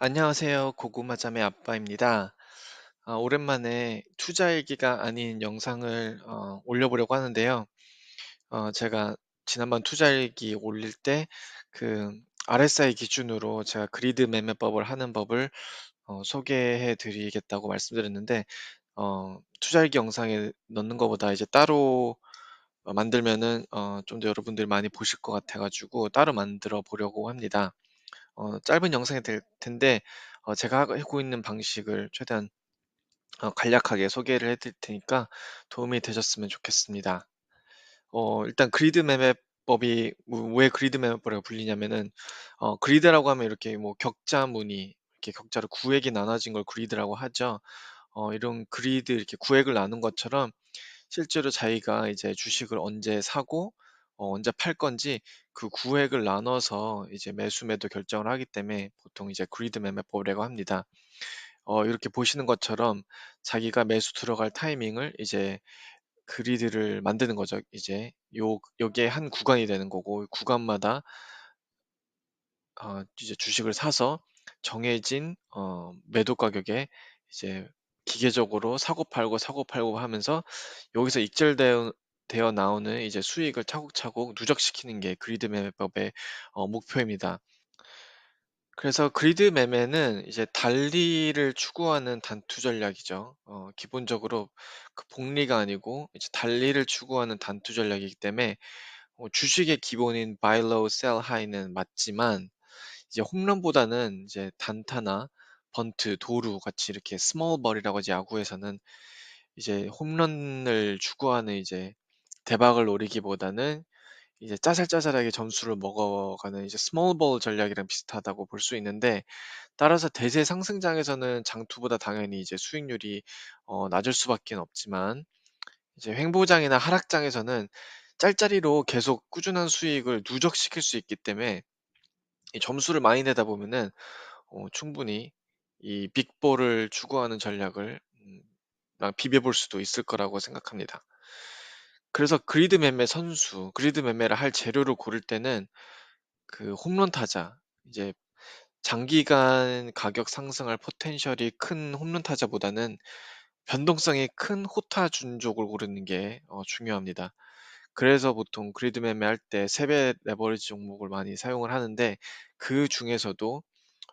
안녕하세요. 고구마잠의 아빠입니다. 아, 오랜만에 투자 일기가 아닌 영상을 어, 올려보려고 하는데요. 어, 제가 지난번 투자 일기 올릴 때 그 RSI 기준으로 제가 그리드 매매법을 하는 법을 어, 소개해 드리겠다고 말씀드렸는데 어, 투자 일기 영상에 넣는 것보다 이제 따로 어, 만들면은 어, 좀 더 여러분들이 많이 보실 것 같아가지고 따로 만들어 보려고 합니다. 어, 짧은 영상이 될 텐데 어, 제가 하고 있는 방식을 최대한 어, 간략하게 소개를 해드릴 테니까 도움이 되셨으면 좋겠습니다. 어, 일단 그리드 매매법이 뭐- 왜 그리드 매매법이라고 불리냐면은 어, 그리드라고 하면 이렇게 뭐 격자 무늬 이렇게 격자로 구획이 나눠진 걸 그리드라고 하죠. 어, 이런 그리드 이렇게 구획을 나눈 것처럼 실제로 자기가 이제 주식을 언제 사고 어, 언제 팔 건지 그 구획을 나눠서 이제 매수 매도 결정을 하기 때문에 보통 이제 그리드 매매법이라고 합니다. 어, 이렇게 보시는 것처럼 자기가 매수 들어갈 타이밍을 이제 그리드를 만드는 거죠. 이제 요 여기에 한 구간이 되는 거고 구간마다 어, 이제 주식을 사서 정해진 어, 매도 가격에 이제 기계적으로 사고 팔고 사고 팔고 하면서 여기서 익절되어 되어 나오는 이제 수익을 차곡차곡 누적시키는 게 그리드 매매법의 어, 목표입니다. 그래서 그리드 매매는 이제 달리를 추구하는 단투 전략이죠. 어, 기본적으로 그 복리가 아니고 이제 달리를 추구하는 단투 전략이기 때문에 어, 주식의 기본인 buy low, sell high는 맞지만 이제 홈런보다는 이제 단타나 번트, 도루 같이 이렇게 스몰 벌이라고 하지 야구에서는 이제 홈런을 추구하는 이제 대박을 노리기보다는 이제 짜잘짜잘하게 점수를 먹어가는 이제 스몰 볼 전략이랑 비슷하다고 볼 수 있는데 따라서 대세 상승장에서는 장투보다 당연히 이제 수익률이 어, 낮을 수밖에 없지만 이제 횡보장이나 하락장에서는 짤짜리로 계속 꾸준한 수익을 누적시킬 수 있기 때문에 이 점수를 많이 내다 보면은 어, 충분히 이 빅볼을 추구하는 전략을 음, 막 비벼볼 수도 있을 거라고 생각합니다. 그래서 그리드 매매 선수, 그리드 매매를 할 재료를 고를 때는 그 홈런 타자, 이제 장기간 가격 상승할 포텐셜이 큰 홈런 타자보다는 변동성이 큰 호타 준족을 고르는 게 어, 중요합니다. 그래서 보통 그리드 매매할 때 세배 레버리지 종목을 많이 사용을 하는데 그 중에서도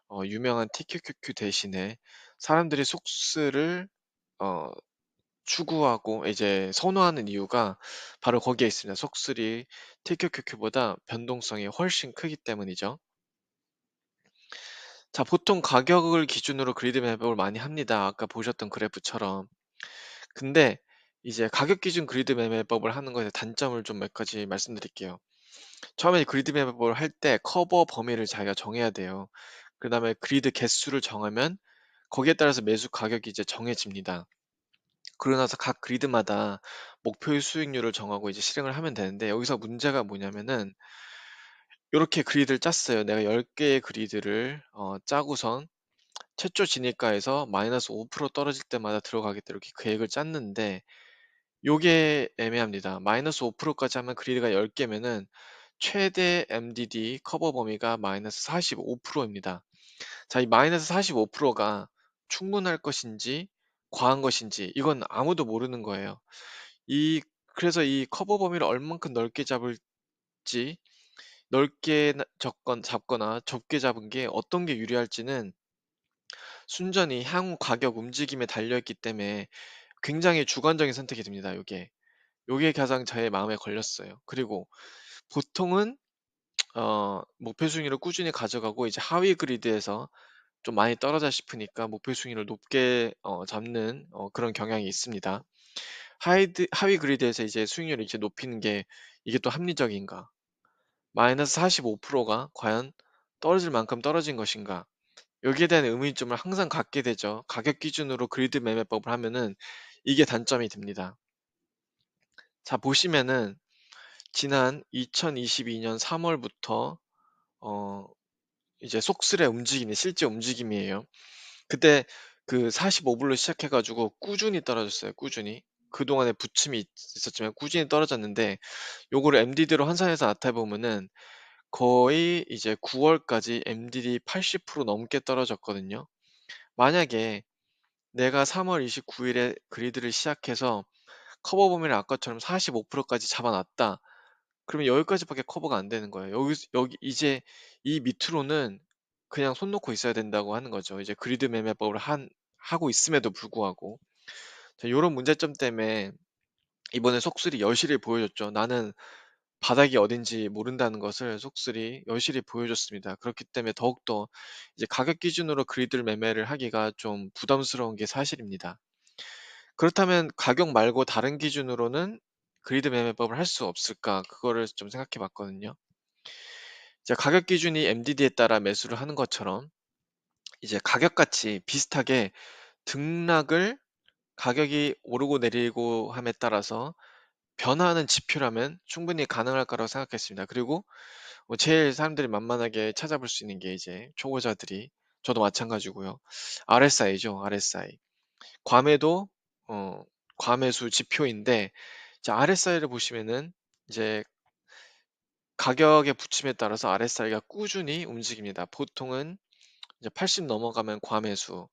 어, 유명한 TQQQ 대신에 사람들이 속스를 어, 추구하고 이제 선호하는 이유가 바로 거기에 있습니다. 속술이 TQQQ보다 변동성이 훨씬 크기 때문이죠. 자, 보통 가격을 기준으로 그리드 맵을 많이 합니다. 아까 보셨던 그래프처럼. 근데 이제 가격 기준 그리드 맵법을 하는 것의 단점을 좀 몇 가지 말씀드릴게요. 처음에 그리드 맵법을 할 때 커버 범위를 자기가 정해야 돼요. 그 다음에 그리드 개수를 정하면 거기에 따라서 매수 가격이 이제 정해집니다. 그러고 나서 각 그리드마다 목표의 수익률을 정하고 이제 실행을 하면 되는데 여기서 문제가 뭐냐면은 이렇게 그리드를 짰어요. 내가 10개의 그리드를 어, 짜고선 최초 진입가에서 마이너스 5% 떨어질 때마다 들어가겠다 이렇게 계획을 짰는데 요게 애매합니다. 마이너스 5%까지 하면 그리드가 10개면은 최대 MDD 커버 범위가 마이너스 45%입니다. 자, 이 마이너스 45%가 충분할 것인지 과한 것인지 이건 아무도 모르는 거예요. 이 그래서 이 커버 범위를 얼만큼 넓게 잡을지 넓게 접건 잡거나 좁게 잡은 게 어떤 게 유리할지는 순전히 향후 가격 움직임에 달려 있기 때문에 굉장히 주관적인 선택이 됩니다. 요게. 요게 가장 저의 마음에 걸렸어요. 그리고 보통은 어, 목표 수익률을 꾸준히 가져가고 이제 하위 그리드에서 좀 많이 떨어져 싶으니까 목표 수익률을 높게 어, 잡는 어, 그런 경향이 있습니다. 하이드, 하위 그리드에서 이제 수익률을 이렇게 높이는 게 이게 또 합리적인가? 마이너스 45%가 과연 떨어질 만큼 떨어진 것인가? 여기에 대한 의문점을 항상 갖게 되죠. 가격 기준으로 그리드 매매법을 하면은 이게 단점이 됩니다. 자, 보시면은 지난 2022년 3월부터 어, 이제 속슬의 움직임이 실제 움직임이에요. 그때 그 45불로 시작해 가지고 꾸준히 떨어졌어요. 꾸준히. 그동안에 부침이 있- 있었지만 꾸준히 떨어졌는데 요거를 MDD로 환산해서 나타내 보면은 거의 이제 9월까지 MDD 80% 넘게 떨어졌거든요. 만약에 내가 3월 29일에 그리드를 시작해서 커버 범위를 아까처럼 45%까지 잡아놨다. 그러면 여기까지밖에 커버가 안 되는 거예요. 여기, 여기 이제 이 밑으로는 그냥 손 놓고 있어야 된다고 하는 거죠. 이제 그리드 매매법을 한, 하고 있음에도 불구하고. 자, 이런 문제점 때문에 이번에 속술이 여실히 보여줬죠. 나는 바닥이 어딘지 모른다는 것을 속술이 여실히 보여줬습니다. 그렇기 때문에 더욱더 이제 가격 기준으로 그리드 매매를 하기가 좀 부담스러운 게 사실입니다. 그렇다면 가격 말고 다른 기준으로는 그리드 매매법을 할 수 없을까? 그거를 좀 생각해 봤거든요. 이제 가격 기준이 MDD에 따라 매수를 하는 것처럼 이제 가격같이 비슷하게 등락을 가격이 오르고 내리고 함에 따라서 변화하는 지표라면 충분히 가능할 거라고 생각했습니다. 그리고 뭐 제일 사람들이 만만하게 찾아볼 수 있는 게 이제 초보자들이 저도 마찬가지고요. RSI죠, RSI. 괌에도 어, 괌매수 지표인데 이제 RSI를 보시면은 이제 가격의 부침에 따라서 RSI가 꾸준히 움직입니다. 보통은 이제 80 넘어가면 과매수,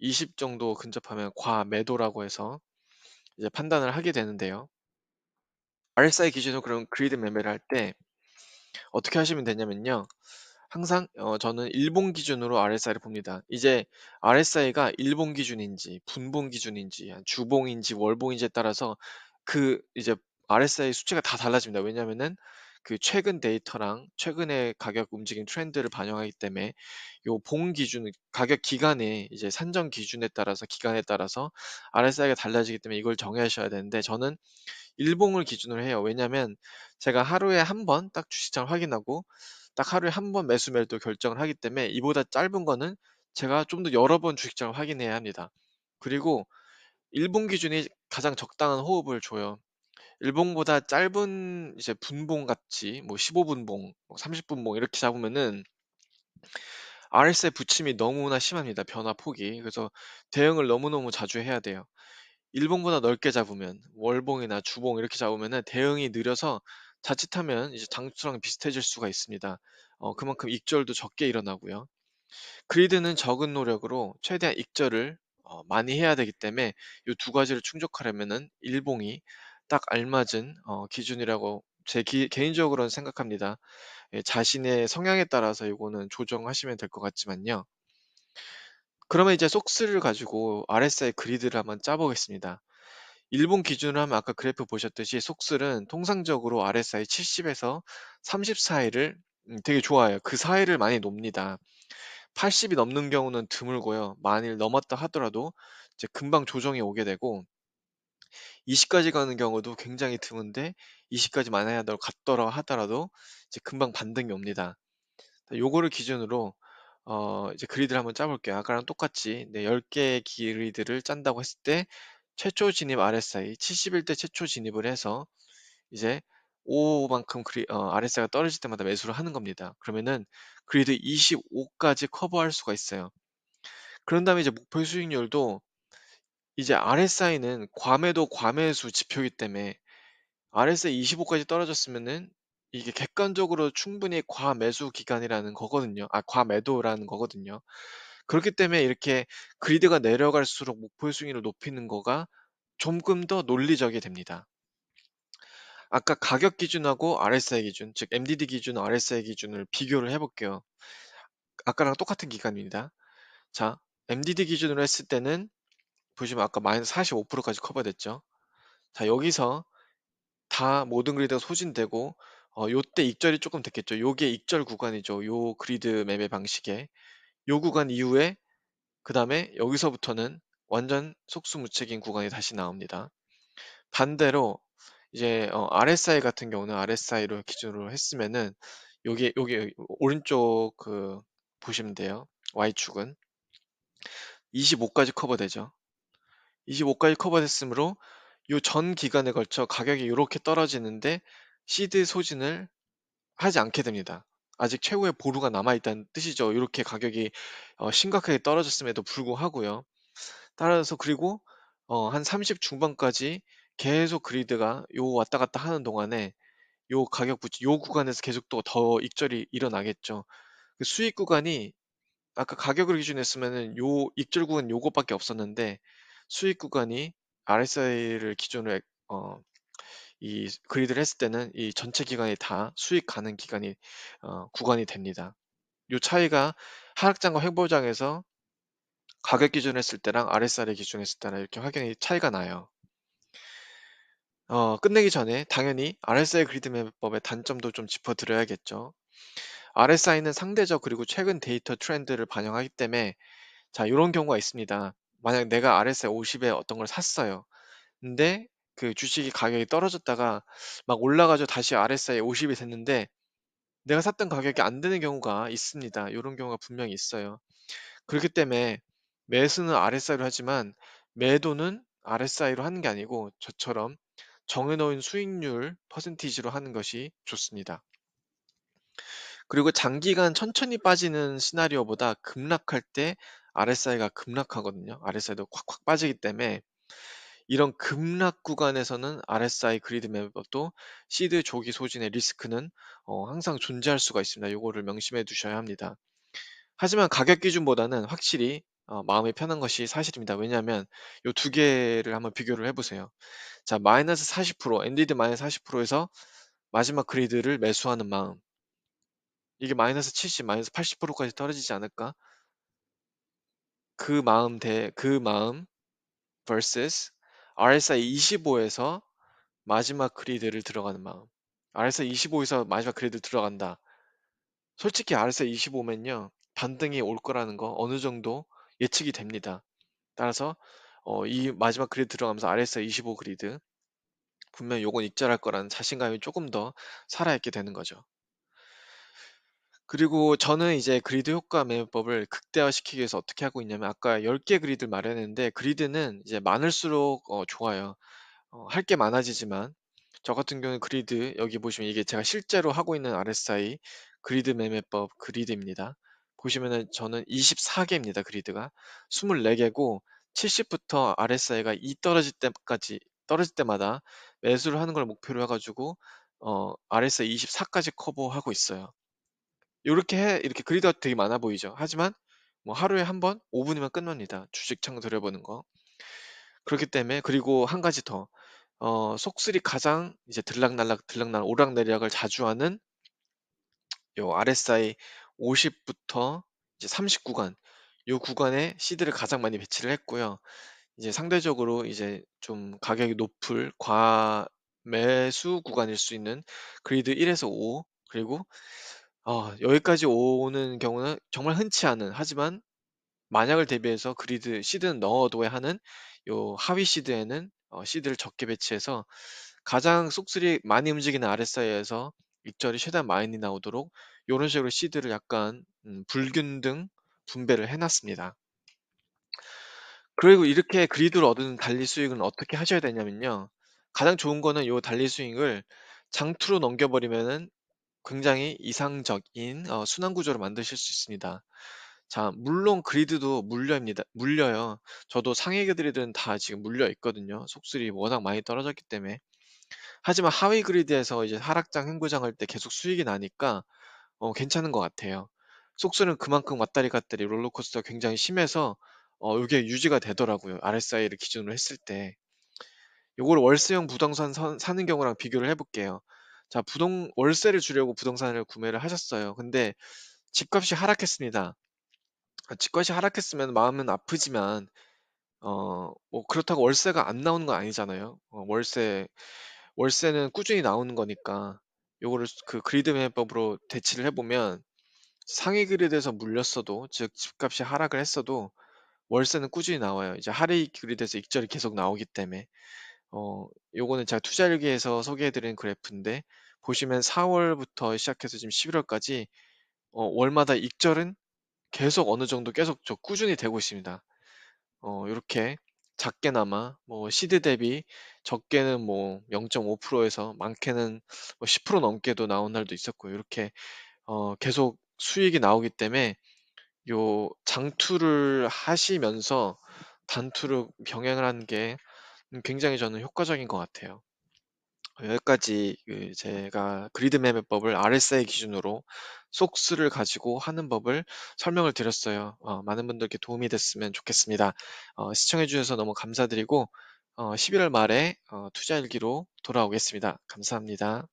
20 정도 근접하면 과매도라고 해서 이제 판단을 하게 되는데요. RSI 기준으로 그런 그리드 매매를 할 때 어떻게 하시면 되냐면요. 항상 어, 저는 일본 기준으로 RSI를 봅니다. 이제 RSI가 일본 기준인지 분봉 기준인지 주봉인지 월봉인지에 따라서 그 이제 RSI 수치가 다 달라집니다. 왜냐면은 그 최근 데이터랑 최근의 가격 움직임 트렌드를 반영하기 때문에 요 봉 기준 가격 기간에 이제 산정 기준에 따라서 기간에 따라서 RSI가 달라지기 때문에 이걸 정하셔야 되는데 저는 일봉을 기준으로 해요. 왜냐면 제가 하루에 한 번 딱 주식장을 확인하고 딱 하루에 한 번 매수 매도 결정을 하기 때문에 이보다 짧은 거는 제가 좀 더 여러 번 주식장을 확인해야 합니다. 그리고 일본 기준이 가장 적당한 호흡을 줘요. 일봉보다 짧은 이제 분봉 같이 뭐 15분봉, 뭐 30분봉 이렇게 잡으면은 RSI 부침이 너무나 심합니다. 변화 폭이. 그래서 대응을 너무너무 자주 해야 돼요. 일봉보다 넓게 잡으면 월봉이나 주봉 이렇게 잡으면은 대응이 느려서 자칫하면 이제 장수랑 비슷해질 수가 있습니다. 어, 그만큼 익절도 적게 일어나고요. 그리드는 적은 노력으로 최대한 익절을 어, 많이 해야 되기 때문에 이 두 가지를 충족하려면은 일봉이 딱 알맞은 어, 기준이라고 제 기- 개인적으로는 생각합니다. 예, 자신의 성향에 따라서 이거는 조정하시면 될 것 같지만요. 그러면 이제 속스를 가지고 RSI 그리드를 한번 짜보겠습니다. 일본 기준으로 하면 아까 그래프 보셨듯이 속슬은 통상적으로 RSI 70에서 30 사이를 음, 되게 좋아요. 그 사이를 많이 놉니다. 80이 넘는 경우는 드물고요. 만일 넘었다 하더라도 이제 금방 조정이 오게 되고 20까지 가는 경우도 굉장히 드문데 20까지 만약에 갔더라 하더라도 이제 금방 반등이 옵니다. 요거를 기준으로 어 이제 그리드를 한번 짜볼게요. 아까랑 똑같이 네, 10개의 그리드를 짠다고 했을 때 최초 진입 RSI 71대 최초 진입을 해서 이제 5만큼 그리, 어, RSI가 떨어질 때마다 매수를 하는 겁니다. 그러면은 그리드 25까지 커버할 수가 있어요. 그런 다음에 이제 목표 수익률도 이제 RSI는 과매도 과매수 지표이기 때문에 RSI 25까지 떨어졌으면은 이게 객관적으로 충분히 과매수 기간이라는 거거든요. 아, 과매도라는 거거든요. 그렇기 때문에 이렇게 그리드가 내려갈수록 목표 수익률을 높이는 거가 조금 더 논리적이 됩니다. 아까 가격 기준하고 RSI 기준, 즉 MDD 기준, RSI 기준을 비교를 해볼게요. 아까랑 똑같은 기간입니다. 자, MDD 기준으로 했을 때는 보시면 아까 마이너스 45%까지 커버됐죠. 자, 여기서 다 모든 그리드가 소진되고 어, 요때 익절이 조금 됐겠죠. 요게 익절 구간이죠. 요 그리드 매매 방식에 요 구간 이후에 그 다음에 여기서부터는 완전 속수무책인 구간이 다시 나옵니다. 반대로 이제 어, RSI 같은 경우는 RSI로 기준으로 했으면은 여기 여기 오른쪽 그 보시면 돼요. Y축은 25까지 커버되죠. 25까지 커버됐으므로 요전 기간에 걸쳐 가격이 이렇게 떨어지는데 시드 소진을 하지 않게 됩니다. 아직 최고의 보루가 남아있다는 뜻이죠. 이렇게 가격이 어, 심각하게 떨어졌음에도 불구하고요. 따라서 그리고 어, 한30 중반까지 계속 그리드가 요 왔다 갔다 하는 동안에 요 가격 붙이 요 구간에서 계속 또 더 익절이 일어나겠죠. 그 수익 구간이 아까 가격을 기준으로 했으면은 요 익절 구간 요것밖에 없었는데 수익 구간이 RSI를 기준으로 해- 어, 이 그리드를 했을 때는 이 전체 기간이 다 수익 가는 기간이 어, 구간이 됩니다. 요 차이가 하락장과 횡보장에서 가격 기준으로 했을 때랑 RSI를 기준으로 했을 때랑 이렇게 확연히 차이가 나요. 어, 끝내기 전에 당연히 RSI 그리드 매법의 단점도 좀 짚어드려야겠죠. RSI는 상대적 그리고 최근 데이터 트렌드를 반영하기 때문에 자, 이런 경우가 있습니다. 만약 내가 RSI 50에 어떤 걸 샀어요. 근데 그 주식이 가격이 떨어졌다가 막 올라가지고 다시 RSI 50이 됐는데 내가 샀던 가격이 안 되는 경우가 있습니다. 이런 경우가 분명히 있어요. 그렇기 때문에 매수는 RSI로 하지만 매도는 RSI로 하는 게 아니고 저처럼 정해놓은 수익률 퍼센티지로 하는 것이 좋습니다. 그리고 장기간 천천히 빠지는 시나리오보다 급락할 때 RSI가 급락하거든요. RSI도 콱콱 빠지기 때문에 이런 급락 구간에서는 RSI 그리드 맵업도 시드 조기 소진의 리스크는 어, 항상 존재할 수가 있습니다. 이거를 명심해 두셔야 합니다. 하지만 가격 기준보다는 확실히 어, 마음이 편한 것이 사실입니다. 왜냐하면 이두 개를 한번 비교를 해 보세요. 자, 마이너스 40%, 엔디드 마이너스 40%에서 마지막 그리드를 매수하는 마음. 이게 마이너스 70, 마이너스 80%까지 떨어지지 않을까? 그 마음 대, 그 마음 vs RSI 25에서 마지막 그리드를 들어가는 마음. RSI 25에서 마지막 그리드 들어간다. 솔직히 RSI 25면요, 반등이 올 거라는 거 어느 정도 예측이 됩니다. 따라서 어, 이 마지막 그리드 들어가면서 RSI 25 그리드 분명 요건 익절할 거라는 자신감이 조금 더 살아있게 되는 거죠. 그리고 저는 이제 그리드 효과 매매법을 극대화시키기 위해서 어떻게 하고 있냐면 아까 10개 그리드를 마련했는데 그리드는 이제 많을수록 어, 좋아요. 어, 할 게 많아지지만 저 같은 경우는 그리드 여기 보시면 이게 제가 실제로 하고 있는 RSI 그리드 매매법 그리드입니다. 보시면은 저는 24개입니다. 그리드가 24개고 70부터 RSI가 2 떨어질 때까지 떨어질 때마다 매수를 하는 걸 목표로 해가지고 어, RSI 24까지 커버하고 있어요. 이렇게 해 이렇게 그리드가 되게 많아 보이죠. 하지만 뭐 하루에 한 번 5분이면 끝납니다. 주식 창 들여보는 거. 그렇기 때문에 그리고 한 가지 더 어, 속쓰리 가장 이제 들락날락 들락날락 오락내락을 자주 하는 요 RSI 50부터 이제 30 구간 요 구간에 시드를 가장 많이 배치를 했고요. 이제 상대적으로 이제 좀 가격이 높을 과 매수 구간일 수 있는 그리드 1에서 5 그리고 어, 여기까지 오는 경우는 정말 흔치 않은 하지만 만약을 대비해서 그리드 시드는 넣어둬야 하는 요 하위 시드에는 어, 시드를 적게 배치해서 가장 속쓰리 많이 움직이는 RSI에서 익절이 최대한 많이 나오도록 이런 식으로 시드를 약간 음, 불균등 분배를 해놨습니다. 그리고 이렇게 그리드를 얻은 달리 수익은 어떻게 하셔야 되냐면요. 가장 좋은 거는 요 달리 수익을 장투로 넘겨버리면은 굉장히 이상적인 어, 순환 구조를 만드실 수 있습니다. 자, 물론 그리드도 물려입니다. 물려요. 저도 상위 그리드는 다 지금 물려 있거든요. 속술이 워낙 많이 떨어졌기 때문에. 하지만 하위 그리드에서 이제 하락장, 횡보장 할 때 계속 수익이 나니까 어, 괜찮은 것 같아요. 속수는 그만큼 왔다리 갔다리 롤러코스터가 굉장히 심해서 어, 이게 유지가 되더라고요. RSI를 기준으로 했을 때. 요걸 월세형 부동산 선- 사는 경우랑 비교를 해 볼게요. 자, 부동, 월세를 주려고 부동산을 구매를 하셨어요. 근데 집값이 하락했습니다. 아, 집값이 하락했으면 마음은 아프지만, 어, 뭐 그렇다고 월세가 안 나오는 건 아니잖아요. 어, 월세, 월세는 꾸준히 나오는 거니까 요거를 그 그리드 매매법으로 대치를 해보면 상위 그리드에서 물렸어도, 즉 집값이 하락을 했어도 월세는 꾸준히 나와요. 이제 하위 그리드에서 익절이 계속 나오기 때문에. 어, 요거는 제가 투자일기에서 소개해드린 그래프인데 보시면 4월부터 시작해서 지금 11월까지 어, 월마다 익절은 계속 어느 정도 계속 저 꾸준히 되고 있습니다. 어, 이렇게 작게나마 뭐 시드 대비 적게는 뭐 0.5%에서 많게는 뭐 10% 넘게도 나온 날도 있었고 이렇게 어, 계속 수익이 나오기 때문에 요 장투를 하시면서 단투를 병행을 하는 게 굉장히 저는 효과적인 것 같아요. 어, 여기까지 그 제가 그리드 매매법을 RSI 기준으로 속수를 가지고 하는 법을 설명을 드렸어요. 어, 많은 분들께 도움이 됐으면 좋겠습니다. 어, 시청해 주셔서 너무 감사드리고 어, 11월 말에 어, 투자일기로 돌아오겠습니다. 감사합니다.